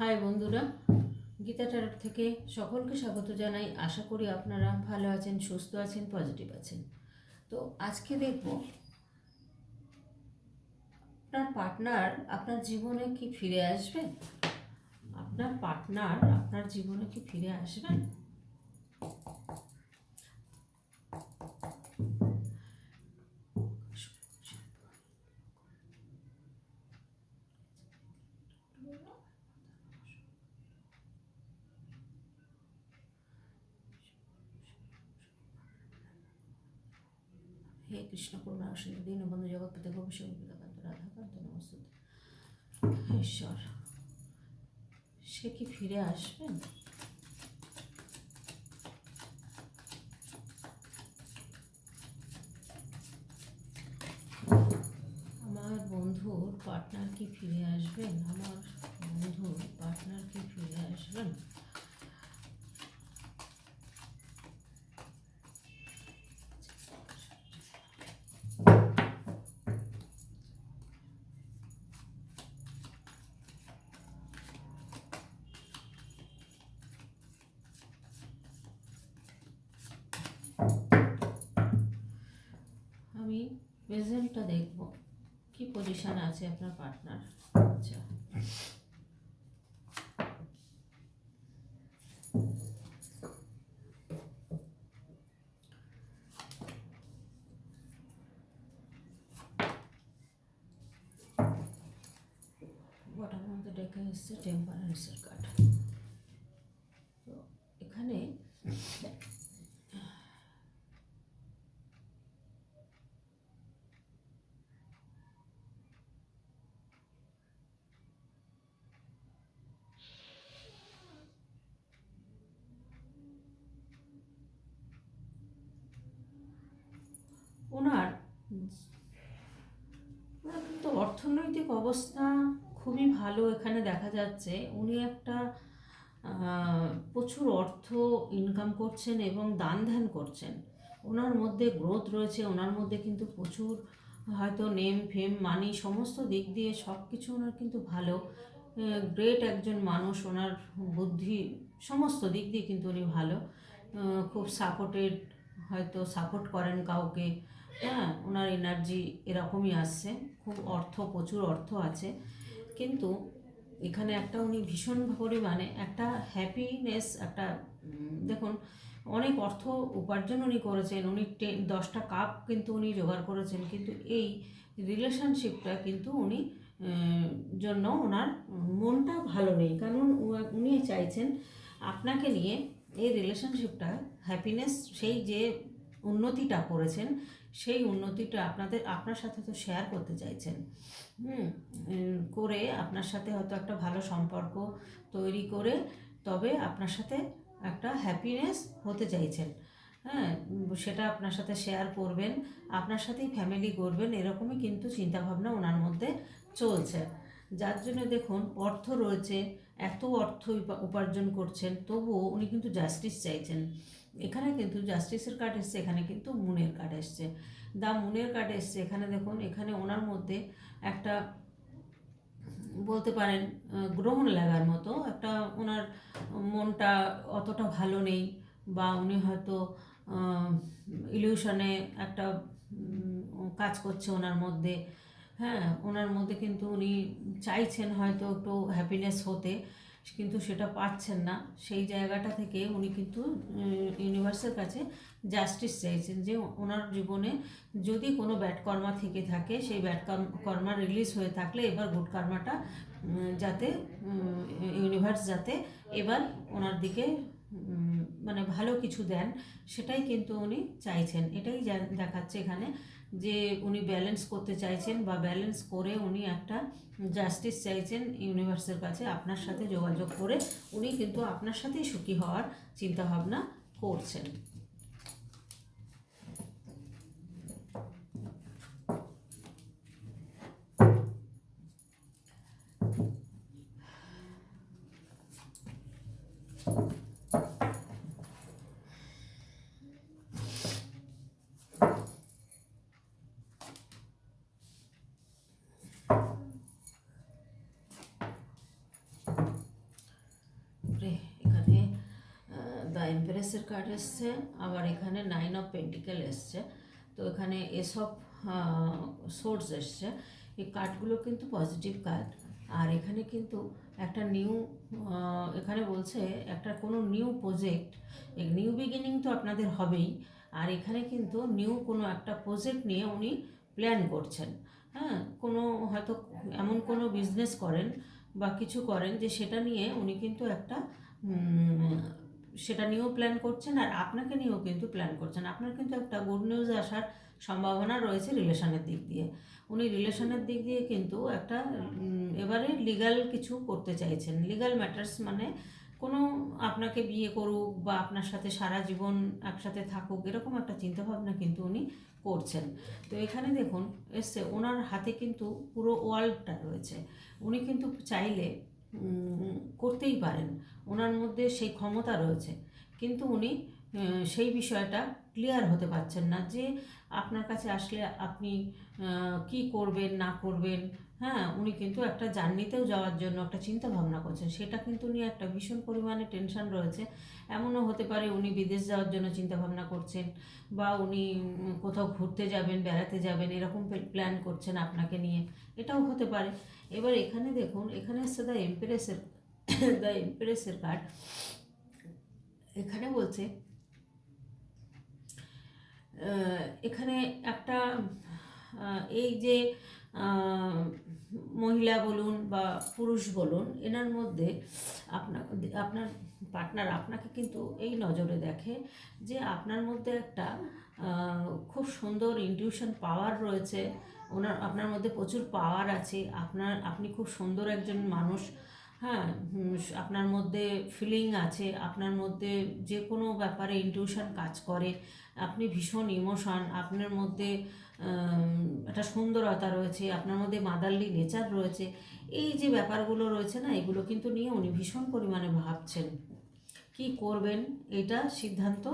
High বন্ধুরা, গীতা টারট থেকে সকলকে স্বাগত জানাই। আশা করি আপনারা ভালো আছেন, সুস্থ আছেন পজিটিভ আছেন। তো আজকে দেখব, আপনার পার্টনার আপনার জীবনে কি ফিরে আসবেন? আপনার পার্টনার আপনার জীবনে কি ফিরে আসবেন? হে কৃষ্ণ করুণা সিন্ধু দীনবন্ধু জগৎপতি গোপীশ্বর বিবেকান্ত রাধাকান্ত নমস্তুতে। ঈশ্বর, সে কি ফিরে আসবেন? আমার বন্ধুর পার্টনার কি ফিরে আসবেন? আমার বন্ধুর পার্টনার কি ফিরে আসবেন? প্রেজেন্টটা দেখব। কি পজিশন আছে আপনার পার্টনার আচ্ছা। বটার মধ্যে ডেকে এসছে টেম্পারেন্সের কার্ড তো এখানে ওনার ওনার কিন্তু অর্থনৈতিক অবস্থা খুবই ভালো এখানে দেখা যাচ্ছে। উনি একটা প্রচুর অর্থ ইনকাম করছেন এবং দান ধ্যান করছেন। ওনার মধ্যে গ্রোথ রয়েছে, ওনার মধ্যে কিন্তু প্রচুর হয়তো নেম ফেম মানি সমস্ত দিক দিয়ে সব কিছু ওনার কিন্তু ভালো। গ্রেট একজন মানুষ, ওনার বুদ্ধি সমস্ত দিক দিয়ে কিন্তু উনি ভালো। খুব সাপোর্টেড হয়তো সাপোর্ট করেন কাউকে। হ্যাঁ ওনার এনার্জি এরকমই আসছে। খুব অর্থ, প্রচুর অর্থ আছে। কিন্তু এখানে একটা উনি ভীষণ পরিমাণে একটা হ্যাপিনেস একটা দেখুন, অনেক অর্থ উপার্জন উনি করেছেন। উনি টেন দশটা কাপ কিন্তু উনি জোগাড় করেছেন। কিন্তু এই রিলেশনশিপটা কিন্তু উনি জন্য ওনার মনটা ভালো নেই। কারণ উনি চাইছেন আপনাকে নিয়ে এই রিলেশনশিপটা হ্যাপিনেস সেই যে উন্নতিটা করেছেন সেই উন্নতিটা আপনাদের, আপনার সাথে তো শেয়ার করতে চাইছেন। হুম করে আপনার সাথে হয়তো একটা ভালো সম্পর্ক তৈরি করে তবে আপনার সাথে একটা হ্যাপিনেস হতে চাইছেন। হ্যাঁ সেটা আপনার সাথে শেয়ার করবেন, আপনার সাথেই ফ্যামিলি করবেন এরকমই কিন্তু চিন্তাভাবনা ওনার মধ্যে চলছে। যার জন্য দেখুন, অর্থ রয়েছে, এত অর্থ উপা- উপার্জন করছেন, তবুও উনি কিন্তু জাস্টিস চাইছেন। এখানে কিন্তু জাস্টিসের কার্ড এসছে, এখানে কিন্তু মুনের কার্ড এসছে। দা মুনের কার্ড এসছে, এখানে দেখুন, এখানে ওনার মধ্যে একটা বলতে পারেন গ্রহণ লাগার মতো একটা ওনার মনটা অতটা ভালো নেই বা উনি হয়তো ইলিউশনে একটা কাজ করছে ওনার মধ্যে। হ্যাঁ ওনার মধ্যে কিন্তু উনি চাইছেন হয়তো একটু হ্যাপিনেস হতে। কিন্তু সেটা পাচ্ছেন না। সেই জায়গাটা থেকে উনি কিন্তু ইউনিভার্সের কাছে জাস্টিস চাইছেন যে ওনার জীবনে যদি কোনো ব্যাড কর্মা থেকে থাকে, সেই ব্যাড কর্মা রিলিজ হয়ে থাকলে এবার গুড কর্মাটা যাতে ইউনিভার্স যাতে এবার ওনার দিকে মানে ভালো কিছু দেন, সেটাই কিন্তু উনি চাইছেন। এটাই দেখাচ্ছে এখানে। যে উনি ব্যালেন্স করতে চাইছেন বা ব্যালেন্স করে উনি একটা জাস্টিস চাইছেন ইউনিভার্সের কাছে আপনার সাথে যোগাযোগ করে উনি কিন্তু আপনার সাথেই সুখী হওয়ার চিন্তা ভাবনা করছেন Thank you. কার্ড এসছে, আবার এখানে নাইন অফ পেন্টিকেল এসছে। তো এখানে এসব সোর্স এসছে। এই কার্ডগুলো কিন্তু পজিটিভ কার্ড আর এখানে কিন্তু একটা নিউ এখানে বলছে একটা কোনো নিউ প্রজেক্ট নিউ বিগিনিং তো আপনাদের হবেই। আর এখানে কিন্তু নিউ কোনো একটা প্রজেক্ট নিয়ে উনি প্ল্যান করছেন। হ্যাঁ কোনো হয়তো এমন কোনো বিজনেস করেন বা কিছু করেন যে সেটা নিয়ে উনি কিন্তু একটা সেটা নিয়েও প্ল্যান করছেন আর আপনাকে নিয়েও কিন্তু প্ল্যান করছেন। আপনার কিন্তু একটা গুড নিউজ আসার সম্ভাবনা রয়েছে রিলেশনের দিক দিয়ে। উনি রিলেশনের দিক দিয়ে কিন্তু একটা এবারে লিগ্যাল কিছু করতে চাইছেন। লিগ্যাল ম্যাটার্স মানে কোনো আপনাকে বিয়ে করুক বা আপনার সাথে সারা জীবন একসাথে থাকুক, এরকম একটা চিন্তাভাবনা কিন্তু উনি করছেন। তো এখানে দেখুন, এসছে, ওনার হাতে কিন্তু পুরো ওয়ার্ল্ডটা রয়েছে। উনি কিন্তু চাইলে করতেই পারেন। ওনার মধ্যে সেই ক্ষমতা রয়েছে। কিন্তু উনি সেই বিষয়টা ক্লিয়ার হতে পারছেন না যে আপনার কাছে আসলে আপনি কি করবেন, না করবেন হ্যাঁ উনি কিন্তু একটা জার্নিতেও যাওয়ার জন্য একটা চিন্তা ভাবনা করছেন। সেটা কিন্তু নিয়ে একটা ভীষণ পরিমাণে টেনশন রয়েছে। এমনও হতে পারে উনি বিদেশ যাওয়ার জন্য চিন্তা ভাবনা করছেন বা উনি কোথাও ঘুরতে যাবেন, বেড়াতে যাবেন, এরকম প্ল্যান করছেন আপনাকে নিয়ে। এটাও হতে পারে। এবার এখানে দেখুন, এখানে এসছে দ্য এমপ্রেসের দ্য এমপ্রেসের কার্ড। এখানে বলছে এখানে একটা এই যে মহিলা বলুন বা পুরুষ বলুন, এনার মধ্যে আপনার আপনার পার্টনার আপনাকে কিন্তু এই নজরে দেখে যে আপনার মধ্যে একটা খুব সুন্দর ইনটিউশন পাওয়ার রয়েছে, ওনার আপনার মধ্যে প্রচুর পাওয়ার আছে, আপনার আপনি খুব সুন্দর একজন মানুষ হ্যাঁ আপনার মধ্যে ফিলিং আছে, আপনার মধ্যে যে কোনো ব্যাপারে ইনটিউশন কাজ করে, আপনি ভীষণ ইমোশন আপনার মধ্যে একটা সুন্দরতা রয়েছে, আপনার মধ্যে মাদারলি নেচার রয়েছে। এই যে ব্যাপারগুলো রয়েছে না, এগুলো কিন্তু নিয়ে উনি ভীষণ পরিমাণে ভাবছেন। কি করবেন? এটা সিদ্ধান্ত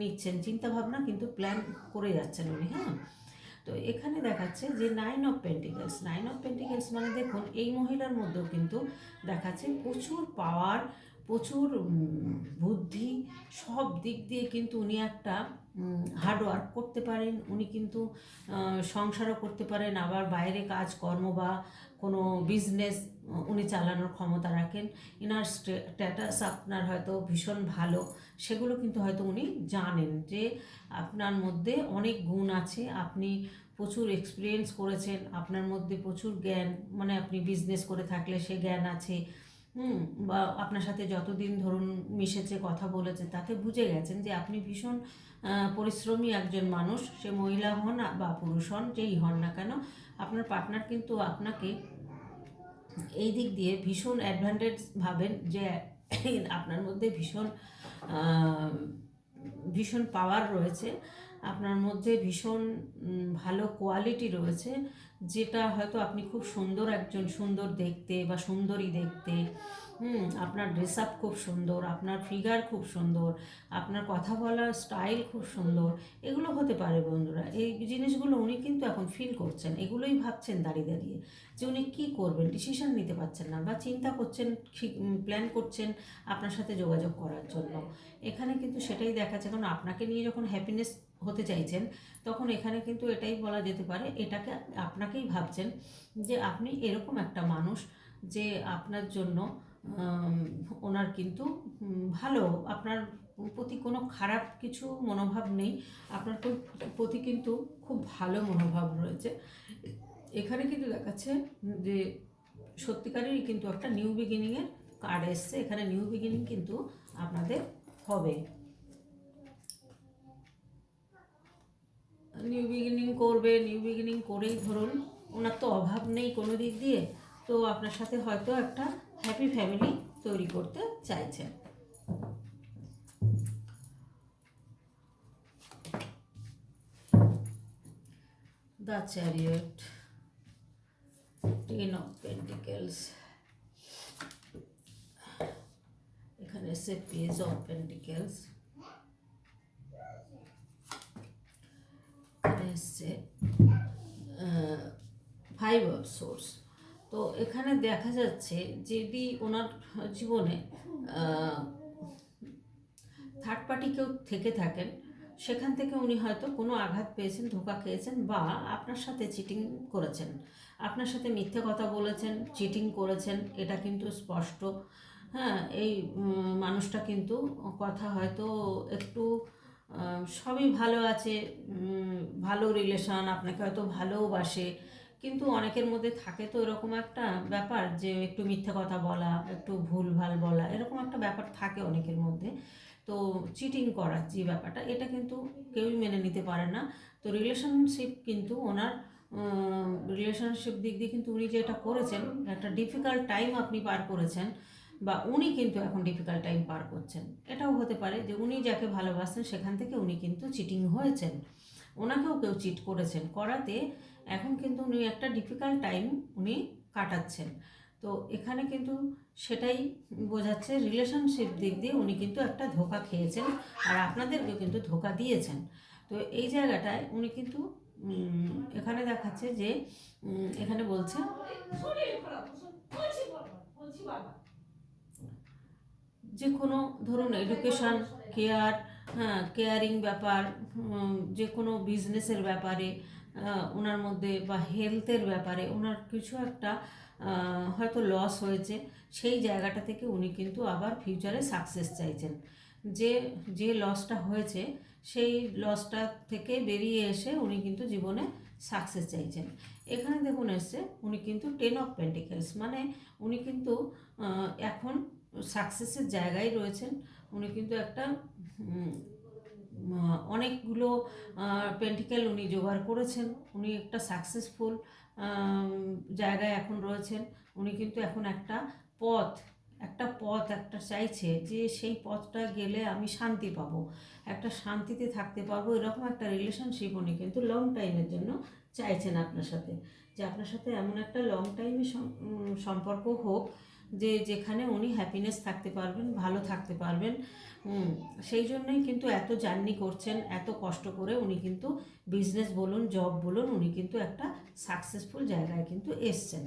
নিচ্ছেন। চিন্তা ভাবনা কিন্তু প্ল্যান করে যাচ্ছেন উনি হ্যাঁ? তো এখানে দেখাচ্ছে যে nine of pentacles nine of pentacles মানে দেখুন, এই মহিলার মধ্যেও কিন্তু দেখাচ্ছে প্রচুর পাওয়ার প্রচুর বুদ্ধি সব দিক দিয়ে কিন্তু উনি একটা হার্ডওয়ার্ক করতে পারেন। উনি কিন্তু সংসারও করতে পারেন। আবার বাইরে কাজ, কর্ম বা কোনো বিজনেস উনি চালানোর ক্ষমতা রাখেন। ইনার স্ট্যাটাস আপনার হয়তো ভীষণ ভালো। সেগুলো কিন্তু হয়তো উনি জানেন যে আপনার মধ্যে অনেক গুণ আছে। আপনি প্রচুর এক্সপিরিয়েন্স করেছেন। আপনার মধ্যে প্রচুর জ্ঞান মানে আপনি বিজনেস করে থাকলে সে জ্ঞান আছে। হুম, বা আপনার সাথে যতদিন ধরুন মিশেছে, কথা বলেছে, তাতে বুঝে গেছেন যে আপনি ভীষণ পরিশ্রমী একজন মানুষ, সে মহিলা হন বা পুরুষ হন, যেই হন না কেন, আপনার পার্টনার কিন্তু আপনাকে এই দিক দিয়ে ভীষণ অ্যাডভান্টেজ ভাবেন যে আপনার মধ্যে ভীষণ ভীষণ পাওয়ার রয়েছে। আপনার মধ্যে ভীষণ ভালো কোয়ালিটি রয়েছে, যেটা হয়তো আপনি খুব সুন্দর একজন সুন্দর দেখতে বা সুন্দরী দেখতে, হুম, আপনার ড্রেস আপ খুব সুন্দর, আপনার ফিগার খুব সুন্দর, আপনার কথা বলার স্টাইল খুব সুন্দর, এগুলো হতে পারে বন্ধুরা। এই জিনিসগুলো উনি কিন্তু এখন ফিল করছেন, এগুলোই ভাবছেন দাঁড়িয়ে দাঁড়িয়ে, যে উনি কী করবেন ডিসিশন নিতে পারছেন না বা চিন্তা করছেন প্ল্যান করছেন আপনার সাথে যোগাযোগ করার জন্য। এখানে কিন্তু সেটাই দেখাচ্ছে কারণ আপনাকে নিয়ে যখন হ্যাপিনেস হতে চাইছেন, তখন এখানে কিন্তু এটাই বলা যেতে পারে, এটাকে আপনাকেই ভাবছেন যে আপনি এরকম একটা মানুষ যে আপনার জন্য ওনার কিন্তু ভালো, আপনার প্রতি কোনো খারাপ কিছু মনোভাব নেই, আপনার প্র- প্রতি কিন্তু খুব ভালো মনোভাব রয়েছে। এখানে কিন্তু দেখাচ্ছে যে সত্যিকারেরই কিন্তু একটা নিউ বিগিনিংয়ের কার্ড এসছে, এখানে নিউ বিগিনিং কিন্তু আপনাদের হবে। নিউ বিগিনিং করবে নিউ বিগিনিং করেই ধরুন, ওনার তো অভাব নেই কোনো দিক দিয়ে, তো আপনার সাথে হয়তো একটা হ্যাপি ফ্যামিলি তৈরি করতে চাইছেন। The chariot ten of pentacles এখানে এসে পেজ অফ পেন্টিকেলস এখানে এসছে অফ সোর্স তো এখানে দেখা যাচ্ছে যদি ওনার জীবনে থার্ড পার্টি কেউ থেকে থাকেন, সেখান থেকে উনি হয়তো কোনো আঘাত পেয়েছেন, ধোকা খেয়েছেন বা আপনার সাথে চিটিং করেছেন। আপনার সাথে মিথ্যে কথা বলেছেন চিটিং করেছেন, এটা কিন্তু স্পষ্ট। হ্যাঁ এই মানুষটা কিন্তু কথা হয়তো একটু সবই ভালো আছে ভালো রিলেশন আপনাকে হয়তো ভালোবাসে কিন্তু অনেকের মধ্যে থাকে তো এরকম একটা ব্যাপার যে একটু মিথ্যে কথা বলা, একটু ভুল ভালো বলা, এরকম একটা ব্যাপার থাকে অনেকের মধ্যে। তো চিটিং করা যে ব্যাপারটা, এটা কিন্তু কেউই মেনে নিতে পারে না। তো রিলেশনশিপ কিন্তু ওনার রিলেশনশিপ দিক দিয়ে কিন্তু উনি যেটা করেছেন, একটা ডিফিকাল্ট টাইম আপনি পার করেছেন বা উনি কিন্তু এখন ডিফিকাল্ট টাইম পার করছেন। এটাও হতে পারে যে উনি যাকে ভালোবাসেন সেখান থেকে উনি কিন্তু চিটিং হয়েছেন। ওনাকেও কেউ চিট করেছেন। করাতে এখন কিন্তু উনি একটা ডিফিকাল্ট টাইম উনি কাটাচ্ছেন। তো এখানে কিন্তু সেটাই বোঝাচ্ছে রিলেশনশিপ দিক দিয়ে উনি কিন্তু একটা ধোকা খেয়েছেন আর আপনাদেরকেও কিন্তু ধোকা দিয়েছেন। তো এই জায়গাটায় উনি কিন্তু এখানে দেখাচ্ছে যে এখানে বলছে যে কোনো ধরুন এডুকেশন কেয়ার হ্যাঁ কেয়ারিং ব্যাপার যে কোনো বিজনেসের ব্যাপারে ওনার মধ্যে বা হেলথের ব্যাপারে ওনার কিছু একটা হয়তো লস হয়েছে, সেই জায়গাটা থেকে উনি কিন্তু আবার ফিউচারে সাকসেস চাইছেন। যে যে লসটা হয়েছে, সেই লসটা থেকে বেরিয়ে এসে উনি কিন্তু জীবনে সাকসেস চাইছেন। এখানে দেখুন এসছে, উনি কিন্তু টেন অফ পেন্টিকেলস মানে উনি কিন্তু এখন সাকসেসের জায়গায় রয়েছেন। উনি কিন্তু একটা অনেকগুলো পেন্টিক্যাল উনি জোগাড় করেছেন। উনি একটা সাকসেসফুল জায়গায় এখন রয়েছেন। উনি কিন্তু এখন একটা পথ একটা পথ একটা চাইছে যে সেই পথটা গেলে আমি শান্তি পাবো। একটা শান্তিতে থাকতে পারব, এরকম একটা রিলেশনশিপ উনি কিন্তু লং টাইমের জন্য চাইছেন আপনার সাথে। যে আপনার সাথে এমন একটা লং টাইমে সম্পর্ক হোক যে যেখানে উনি হ্যাপিনেস থাকতে পারবেন, ভালো থাকতে পারবেন। সেই জন্যই কিন্তু এত জার্নি করছেন, এত কষ্ট করে উনি কিন্তু বিজনেস বলুন জব বলুন, উনি কিন্তু একটা সাকসেসফুল জায়গায় কিন্তু এসছেন।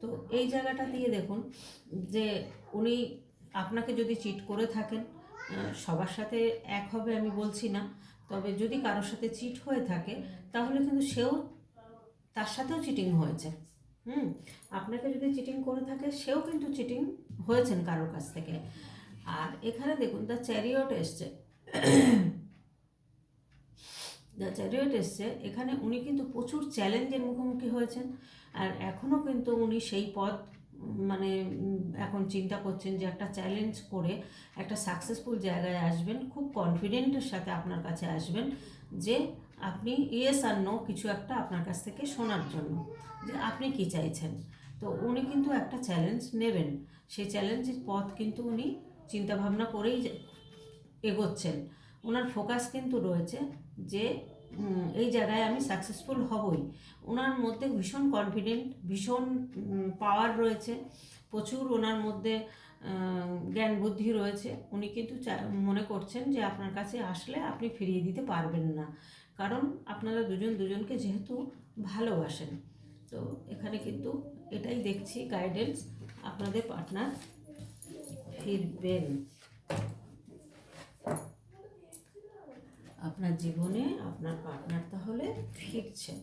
তো এই জায়গাটা দিয়ে দেখুন যে উনি আপনাকে যদি চিট করে থাকেন সবার সাথে এক হবে আমি বলছি না। তবে যদি কারোর সাথে চিট হয়ে থাকে, তাহলে কিন্তু সেও তার সাথেও চিটিং হয়েছে। হুম, আপনাকে যদি চিটিং করে থাকে, সেও কিন্তু চিটিং হয়েছেন কারোর কাছ থেকে। আর এখানে দেখুন দ্য চ্যারিয়ট এসছে। দ্য চ্যারিয়ট এসছে। এখানে উনি কিন্তু প্রচুর চ্যালেঞ্জের মুখোমুখি হয়েছেন। আর এখনও কিন্তু উনি সেই পথ মানে এখন চিন্তা করছেন যে একটা চ্যালেঞ্জ করে একটা সাকসেসফুল জায়গায় আসবেন, খুব কনফিডেন্টের সাথে আপনার কাছে আসবেন যে আপনি ইয়েস আর নো কিছু একটা আপনার কাছ থেকে শোনার জন্য, যে আপনি কি চাইছেন? তো উনি কিন্তু একটা চ্যালেঞ্জ নেবেন। সেই চ্যালেঞ্জের পথ কিন্তু উনি চিন্তাভাবনা করেই এগোচ্ছেন। ওনার ফোকাস কিন্তু রয়েছে যে এই জায়গায় আমি সাকসেসফুল হবই। ওনার মধ্যে ভীষণ কনফিডেন্ট ভীষণ পাওয়ার রয়েছে। প্রচুর ওনার মধ্যে জ্ঞান বুদ্ধি রয়েছে। উনি কিন্তু মনে করছেন যে আপনার কাছে আসলে আপনি ফিরিয়ে দিতে পারবেন না। কারণ আপনারা দুজন দুজনকে যেহেতু ভালোবাসেন। তো এখানে কিন্তু এটাই দেখছি গাইডেন্স আপনাদের পার্টনার ফিরবেন। আপনার জীবনে আপনার পার্টনার তাহলে ফিরছেন।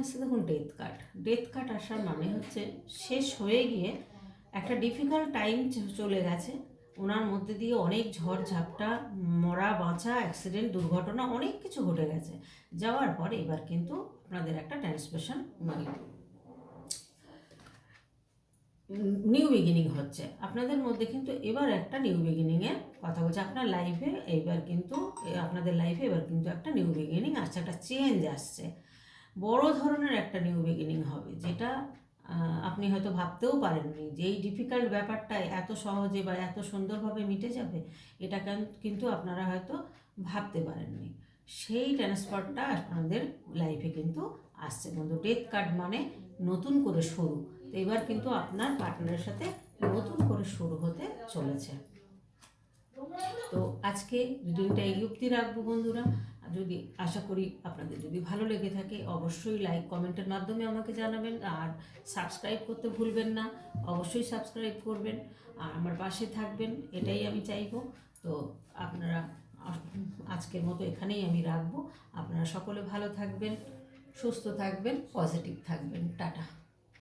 আসছে দেখুন ডেথ কার্ড ডেথ কার্ড আসার মানে হচ্ছে শেষ হয়ে গিয়ে একটা ডিফিকাল্ট টাইম চলে গেছে। ওনার মধ্যে দিয়ে অনেক ঝড় ঝাপটা, মরা বাঁচা অ্যাক্সিডেন্ট দুর্ঘটনা অনেক কিছু ঘটে গেছে। যাওয়ার পর এবার কিন্তু আপনাদের একটা ট্রান্সমিশন মানে নিউ বিগিনিং হচ্ছে। আপনাদের মধ্যে কিন্তু এবার একটা নিউ বিগিনিংয়ের কথা বলছে। আপনার লাইফে এইবার কিন্তু, আপনাদের লাইফে এবার কিন্তু একটা নিউ বিগিনিং আসছে, একটা চেঞ্জ আসছে। বড় ধরনের একটা নিউ বিগিনিং হবে, যেটা আপনি হয়তো ভাবতেও পারেননি যে এই ডিফিকাল্ট ব্যাপারটা এত সহজে বা এত সুন্দরভাবে মিটে যাবে, এটা কিন্তু আপনারা হয়তো ভাবতে পারেননি। সেই ট্রান্সফারটা আপনাদের লাইফে কিন্তু আসছে বন্ধু। ডেথ কার্ড মানে নতুন করে শুরু। তো এবার কিন্তু আপনার পার্টনারের সাথে নতুন করে শুরু হতে চলেছে। তো আজকে রিডিংটা এই অবধি রাখব বন্ধুরা। যদি, আশা করি আপনাদের যদি ভালো লেগে থাকে, অবশ্যই লাইক কমেন্টের মাধ্যমে আমাকে জানাবেন। আর সাবস্ক্রাইব করতে ভুলবেন না, অবশ্যই সাবস্ক্রাইব করবেন। আর আমার পাশে থাকবেন, এটাই আমি চাইব। তো আপনারা, আজকের মতো এখানেই আমি রাখব। আপনারা সকলে ভালো থাকবেন, সুস্থ থাকবেন পজিটিভ থাকবেন। টাটা।